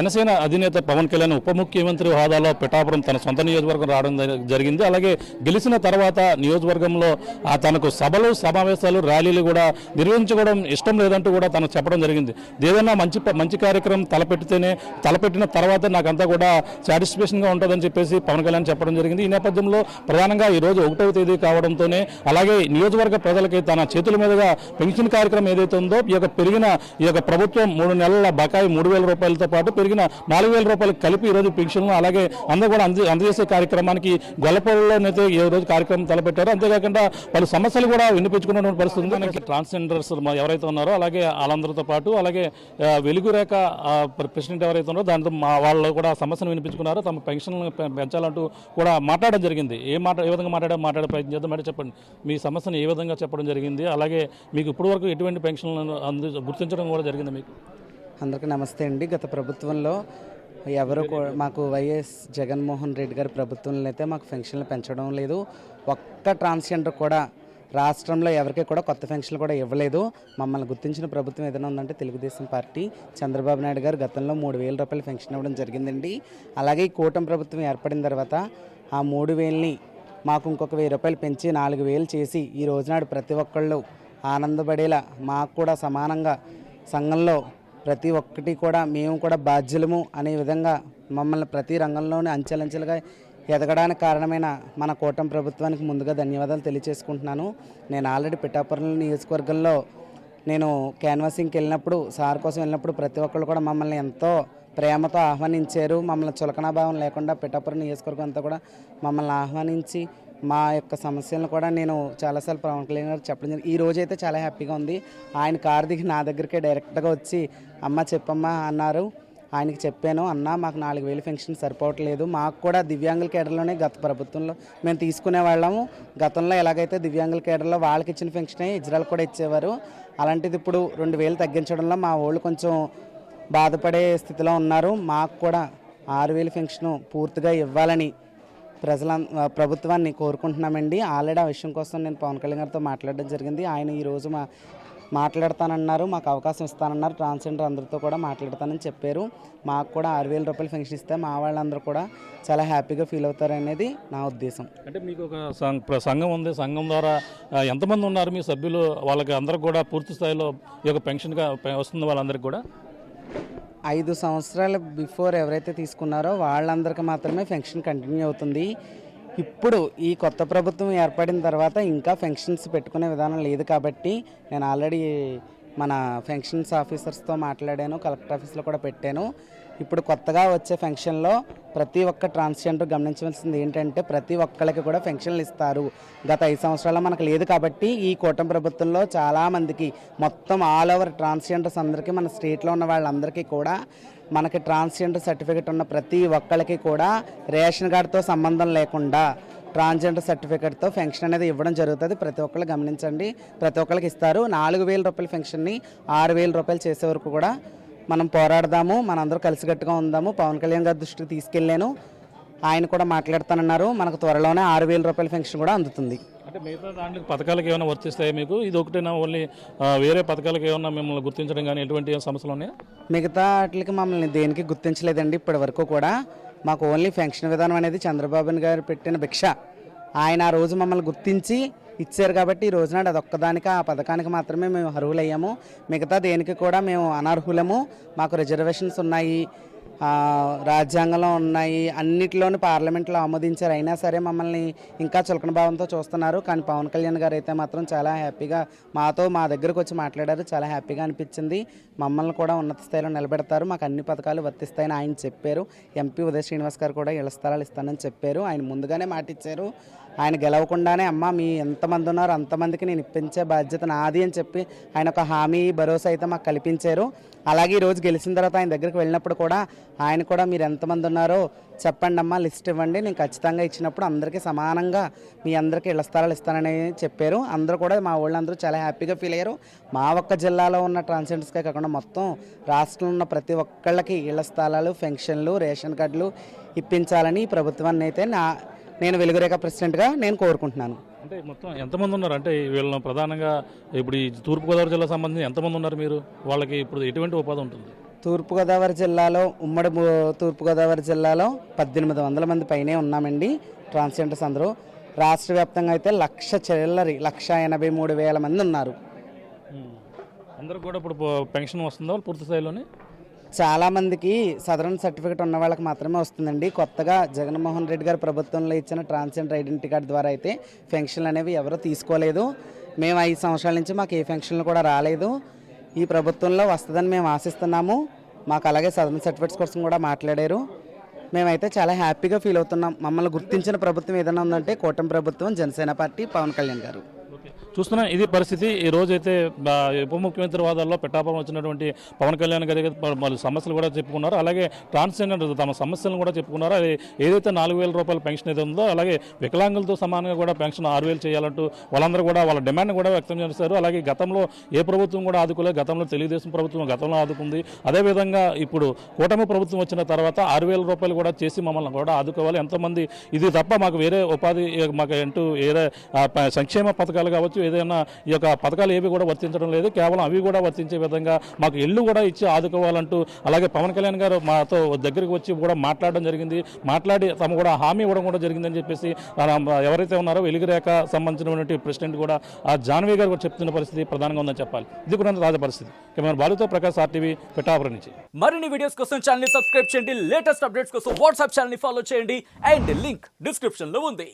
జనసేన అధినేత పవన్ కళ్యాణ్ ఉప ముఖ్యమంత్రి హోదాలో పిఠాపురం తన సొంత నియోజకవర్గం రావడం జరి- జరిగింది. అలాగే గెలిచిన తర్వాత నియోజకవర్గంలో ఆ తనకు సభలు సమావేశాలు ర్యాలీలు కూడా నిర్వహించుకోవడం ఇష్టం లేదంటూ కూడా తనకు చెప్పడం జరిగింది. ఏదైనా మంచి మంచి కార్యక్రమం తలపెడితేనే తలపెట్టిన తర్వాత నాకంతా కూడా సాటిస్ఫాక్షన్గా ఉంటుందని చెప్పేసి పవన్ కళ్యాణ్ చెప్పడం జరిగింది. ఈ నేపథ్యంలో ప్రధానంగా ఈ రోజు ఒకటవ తేదీ కావడంతోనే అలాగే నియోజకవర్గ ప్రజలకి తన చేతుల మీదుగా పెన్షన్ కార్యక్రమం ఏదైతే ఉందో ఈ యొక్క పెరిగిన ఈ యొక్క ప్రభుత్వం మూడు నెలల బకాయి మూడు వేల రూపాయలతో పాటు పెరిగిన నాలుగు వేల రూపాయలు కలిపి ఈ రోజు పెన్షన్లు అలాగే అందరూ కూడా అంద అందజేసే కార్యక్రమానికి గొల్లపల్లిలోనైతే ఈ రోజు కార్యక్రమం తలపెట్టారు. అంతేకాకుండా పలు సమస్యలు కూడా వినిపించుకున్నటువంటి పరిస్థితి ఉంది. మనకి ట్రాన్స్జెండర్స్ ఎవరైతే ఉన్నారో అలాగే వాళ్ళందరితో పాటు అలాగే వెలుగురేఖ ప్రెసిడెంట్ ఎవరైతే ఉన్నారో దాంతో మా వాళ్ళు కూడా సమస్యను వినిపించుకున్నారు. తమ పెన్షన్ పెంచాలంటూ కూడా మాట్లాడడం జరిగింది. ఏ మాట ఏ విధంగా మాట్లాడే మాట్లాడే ప్రయత్నం చేద్దాం అంటే చెప్పండి. మీ సమస్యను ఏ విధంగా చెప్పడం జరిగింది? అలాగే మీకు ఇప్పటివరకు ఎటువంటి పెన్షన్లను అందు గుర్తించడం కూడా జరిగింది మీకు? అందరికీ నమస్తే అండి. గత ప్రభుత్వంలో ఎవరు మాకు వైఎస్ జగన్మోహన్ రెడ్డి గారి ప్రభుత్వంలో అయితే మాకు పెన్షన్లు పెంచడం లేదు. ఒక్క ట్రాన్స్జెండర్ కూడా రాష్ట్రంలో ఎవరికి కూడా కొత్త పెన్షన్లు కూడా ఇవ్వలేదు. మమ్మల్ని గుర్తించిన ప్రభుత్వం ఏదైనా ఉందంటే తెలుగుదేశం పార్టీ. చంద్రబాబు నాయుడు గారు గతంలో మూడు వేల రూపాయలు పెన్షన్ ఇవ్వడం జరిగిందండి. అలాగే ఈ కూటమి ప్రభుత్వం ఏర్పడిన తర్వాత ఆ మూడు వేలని మాకు ఇంకొక వెయ్యి రూపాయలు పెంచి నాలుగు వేలు చేసి ఈ రోజునాడు ప్రతి ఒక్కళ్ళు ఆనందపడేలా మాకు కూడా సమానంగా సంఘంలో ప్రతి ఒక్కటి కూడా మేము కూడా బాధ్యులము అనే విధంగా మమ్మల్ని ప్రతి రంగంలోనే అంచెలంచెలుగా ఎదగడానికి కారణమైన మన కూటమి ప్రభుత్వానికి ముందుగా ధన్యవాదాలు తెలియజేసుకుంటున్నాను నేను ఆల్రెడీ పిఠాపురం నియోజకవర్గంలో నేను క్యాన్వాసింగ్కి వెళ్ళినప్పుడు సార్ కోసం వెళ్ళినప్పుడు ప్రతి ఒక్కళ్ళు కూడా మమ్మల్ని ఎంతో ప్రేమతో ఆహ్వానించారు. మమ్మల్ని చులకనాభావం లేకుండా పిఠాపురం నియోజకవర్గం అంతా కూడా మమ్మల్ని ఆహ్వానించి మా యొక్క సమస్యలను కూడా నేను చాలాసార్లు పవన్ కళ్యాణ్ గారు చెప్పడం జరిగింది. ఈ రోజు అయితే చాలా హ్యాపీగా ఉంది. ఆయన కారు దిగి నా దగ్గరికే డైరెక్ట్గా వచ్చి అమ్మ చెప్పమ్మా అన్నారు. ఆయనకి చెప్పాను అన్న మాకు నాలుగు వేలు పెన్షన్ సరిపోవట్లేదు. మాకు కూడా దివ్యాంగుల కేడర్లోనే గత ప్రభుత్వంలో మేము తీసుకునే వాళ్ళము. గతంలో ఎలాగైతే దివ్యాంగుల కేడర్లో వాళ్ళకి ఇచ్చిన పెన్షనే ఇజ్రాయల్ కూడా ఇచ్చేవారు. అలాంటిది ఇప్పుడు రెండు వేలు తగ్గించడంలో మా వాళ్ళు కొంచెం బాధపడే స్థితిలో ఉన్నారు. మాకు కూడా ఆరు వేలు పెన్షన్ పూర్తిగా ఇవ్వాలని ప్రజల ప్రభుత్వాన్ని కోరుకుంటున్నామండి. ఆల్రెడీ ఆ విషయం కోసం నేను పవన్ కళ్యాణ్ గారితో మాట్లాడడం జరిగింది. ఆయన ఈరోజు మా మాట్లాడతానన్నారు మాకు అవకాశం ఇస్తానన్నారు. ట్రాన్స్జెండర్ అందరితో కూడా మాట్లాడతానని చెప్పారు. మాకు కూడా ఆరు వేల రూపాయలు పెన్షన్ ఇస్తే మా వాళ్ళందరూ కూడా చాలా హ్యాపీగా ఫీల్ అవుతారనేది నా ఉద్దేశం. అంటే మీకు ఒక సంఘం ఉంది. సంఘం ద్వారా ఎంతమంది ఉన్నారు మీ సభ్యులు? వాళ్ళకి అందరికి కూడా పూర్తి స్థాయిలో ఈ యొక్క పెన్షన్గా వస్తుంది వాళ్ళందరికీ కూడా? ఐదు సంవత్సరాల బిఫోర్ ఎవరైతే తీసుకున్నారో వాళ్ళందరికీ మాత్రమే పెన్షన్ కంటిన్యూ అవుతుంది. ఇప్పుడు ఈ కొత్త ప్రభుత్వం ఏర్పడిన తర్వాత ఇంకా పెన్షన్స్ పెట్టుకునే విధానం లేదు కాబట్టి నేను ఆల్రెడీ మన పెన్షన్స్ ఆఫీసర్స్తో మాట్లాడాను కలెక్టర్ ఆఫీస్లో కూడా పెట్టాను. ఇప్పుడు కొత్తగా వచ్చే ఫంక్షన్లో ప్రతి ఒక్క ట్రాన్స్జెండర్ గమనించవలసింది ఏంటంటే ప్రతి ఒక్కళ్ళకి కూడా పెన్షన్లు ఇస్తారు. గత ఐదు సంవత్సరాల్లో మనకు లేదు కాబట్టి ఈ కూటమి ప్రభుత్వంలో చాలామందికి మొత్తం ఆల్ ఓవర్ ట్రాన్స్జెండర్స్ అందరికీ మన స్టేట్లో ఉన్న వాళ్ళందరికీ కూడా మనకి ట్రాన్స్జెండర్ సర్టిఫికేట్ ఉన్న ప్రతి ఒక్కళ్ళకి కూడా రేషన్ కార్డుతో సంబంధం లేకుండా ట్రాన్స్జెండర్ సర్టిఫికేట్తో ఫెన్షన్ అనేది ఇవ్వడం జరుగుతుంది. ప్రతి ఒక్కళ్ళు గమనించండి. ప్రతి ఒక్కరికి ఇస్తారు. నాలుగు వేల రూపాయల ఫెన్షన్ని ఆరు వేల రూపాయలు చేసే వరకు కూడా మనం పోరాడదాము మనందరూ కలిసికట్టుగా ఉందాము. పవన్ కళ్యాణ్ గారి దృష్టికి తీసుకెళ్ళాను. ఆయన కూడా మాట్లాడుతానన్నారు. మనకు త్వరలోనే ఆరు వేల రూపాయల ఫెన్షన్ కూడా అందుతుంది. అంటే మిగతా దాంట్లో పథకాలకు ఏమైనా వర్తిస్తాయి మీకు? ఇది ఒకటేనా? ఓన్లీ వేరే పథకాలకు ఏమైనా మిమ్మల్ని గుర్తించడం కానీ ఎటువంటి సమస్యలు ఉన్నాయా? మిగతా వాటికి మమ్మల్ని దేనికి గుర్తించలేదండి ఇప్పటి వరకు కూడా. మాకు ఓన్లీ ఫెన్షన్ విధానం అనేది చంద్రబాబు గారు పెట్టిన భిక్ష. ఆయన ఆ రోజు మమ్మల్ని గుర్తించి ఇచ్చారు కాబట్టి ఈ రోజునాడు అదొక్కదానికి ఆ పథకానికి మాత్రమే మేము అర్హులయ్యాము. మిగతా దేనికి కూడా మేము అనర్హులము. మాకు రిజర్వేషన్స్ ఉన్నాయి రాజ్యాంగంలో ఉన్నాయి అన్నిటిలోని పార్లమెంట్లో ఆమోదించారు. అయినా సరే మమ్మల్ని ఇంకా చులకన భావంతో చూస్తున్నారు. కానీ పవన్ కళ్యాణ్ గారు అయితే మాత్రం చాలా హ్యాపీగా మాతో మా దగ్గరకు వచ్చి మాట్లాడారు. చాలా హ్యాపీగా అనిపించింది. మమ్మల్ని కూడా ఉన్నత స్థాయిలో నిలబెడతారు. మాకు అన్ని పథకాలు వర్తిస్తాయని ఆయన చెప్పారు. ఎంపీ ఉదయ శ్రీనివాస్ గారు కూడా ఇళ్ళ స్థలాలు ఇస్తానని చెప్పారు. ఆయన ముందుగానే మాట ఇచ్చారు ఆయన గెలవకుండానే అమ్మ మీ ఎంతమంది ఉన్నారో అంతమందికి నేను ఇప్పించే బాధ్యత నాది అని చెప్పి ఆయన ఒక హామీ భరోసా అయితే మాకు కల్పించారు. అలాగే ఈ రోజు గెలిచిన తర్వాత ఆయన దగ్గరికి వెళ్ళినప్పుడు కూడా ఆయన కూడా మీరు ఎంతమంది ఉన్నారో చెప్పండి అమ్మా లిస్ట్ ఇవ్వండి నేను ఖచ్చితంగా ఇచ్చినప్పుడు అందరికీ సమానంగా మీ అందరికీ ఇళ్ళ స్థలాలు ఇస్తానని చెప్పారు. అందరూ కూడా మా వాళ్ళందరూ చాలా హ్యాపీగా ఫీల్ అయ్యారు. మా ఒక్క జిల్లాలో ఉన్న ట్రాన్స్జెండర్స్కే కాకుండా మొత్తం రాష్ట్రంలో ఉన్న ప్రతి ఒక్కళ్ళకి ఇళ్ళ స్థలాలు పెన్షన్లు రేషన్ కార్డులు ఇప్పించాలని ప్రభుత్వాన్ని అయితే నా నేను వెలుగురేఖ ప్రెసిడెంట్గా నేను కోరుకుంటున్నాను. అంటే మొత్తం ఎంతమంది ఉన్నారు? అంటే వీళ్ళని ప్రధానంగా ఇప్పుడు ఈ తూర్పుగోదావరి జిల్లా సంబంధించి ఎంతమంది ఉన్నారు మీరు? వాళ్ళకి ఇప్పుడు ఎటువంటి ఉపాధి ఉంటుంది? తూర్పుగోదావరి జిల్లాలో ఉమ్మడి తూర్పుగోదావరి జిల్లాలో పద్దెనిమిది వందల మంది పైనే ఉన్నామండి ట్రాన్స్జెండర్స్ అందరూ. రాష్ట్ర వ్యాప్తంగా అయితే లక్ష చిల్లరి లక్ష ఎనభై మూడు వేల మంది ఉన్నారు. అందరూ కూడా ఇప్పుడు పెన్షన్ వస్తుందా పూర్తి స్థాయిలోనే? చాలామందికి సదరన్ సర్టిఫికేట్ ఉన్న వాళ్ళకి మాత్రమే వస్తుందండి. కొత్తగా జగన్మోహన్ రెడ్డి గారు ప్రభుత్వంలో ఇచ్చిన ట్రాన్స్జెండర్ ఐడెంటిటీ కార్డు ద్వారా అయితే పెన్షన్లు అనేవి ఎవరూ తీసుకోలేదు. మేము ఐదు సంవత్సరాల నుంచి మాకు ఏ పెన్షన్లు కూడా రాలేదు. ఈ ప్రభుత్వంలో వస్తుందని మేము ఆశిస్తున్నాము. మాకు అలాగే సదరన్ సర్టిఫికేట్స్ కోసం కూడా మాట్లాడారు. మేమైతే చాలా హ్యాపీగా ఫీల్ అవుతున్నాం. మమ్మల్ని గుర్తించిన ప్రభుత్వం ఏదైనా ఉందంటే కూటమి ప్రభుత్వం జనసేన పార్టీ పవన్ కళ్యాణ్ గారు. చూస్తున్నా ఇది పరిస్థితి. ఈ రోజైతే ఉప ముఖ్యమంత్రి వాదాల్లో పెట్టాపురం వచ్చినటువంటి పవన్ కళ్యాణ్ గారి వాళ్ళ సమస్యలు కూడా చెప్పుకున్నారు. అలాగే ట్రాన్స్జెండర్ తమ సమస్యలను కూడా చెప్పుకున్నారు. అది ఏదైతే నాలుగు వేల రూపాయల పెన్షన్ ఏదో ఉందో అలాగే వికలాంగులతో సమానంగా కూడా పెన్షన్ ఆరు వేలు చేయాలంటూ వాళ్ళందరూ కూడా వాళ్ళ డిమాండ్ కూడా వ్యక్తం చేస్తారు అలాగే గతంలో ఏ ప్రభుత్వం కూడా ఆదుకోలేదు. గతంలో తెలుగుదేశం ప్రభుత్వం గతంలో ఆదుకుంది. అదేవిధంగా ఇప్పుడు కూటమి ప్రభుత్వం వచ్చిన తర్వాత ఆరు వేల రూపాయలు కూడా చేసి మమ్మల్ని కూడా ఆదుకోవాలి. ఎంతోమంది ఇది తప్ప మాకు వేరే ఉపాధి మాకు అంటూ వేరే సంక్షేమ పథకాలు కావచ్చు ఏదైనా ఈ యొక్క పథకాలు ఏవి కూడా వర్తించడం లేదు. కేవలం అవి కూడా వర్తించే విధంగా మాకు ఇల్లు కూడా ఇచ్చి ఆదుకోవాలంటూ అలాగే పవన్ కళ్యాణ్ గారు మాతో దగ్గరికి వచ్చి కూడా మాట్లాడడం జరిగింది. మాట్లాడి తమ కూడా హామీ ఇవ్వడం కూడా జరిగిందని చెప్పేసి ఎవరైతే ఉన్నారో వెలుగురేఖ సంబంధించినటువంటి ప్రెసిడెంట్ కూడా ఆ జాన్వీ గారు కూడా చెప్తున్న పరిస్థితి ప్రధానంగా ఉందని చెప్పాలి. ఇది కూడా తాజా పరిస్థితి. కెమెరా బాలుతో ప్రకాష్ ఆర్టీవీ పెట్టాపురం నుంచి. మరిన్ని వీడియోస్ కోసం ఛానల్ సబ్స్క్రైబ్ చేయండి. లేటెస్ట్ అప్డేట్స్ కోసం వాట్సాప్ ఛానల్ని ఫాలో చేయండి. అండ్ లింక్ డిస్క్రిప్షన్లో ఉంది.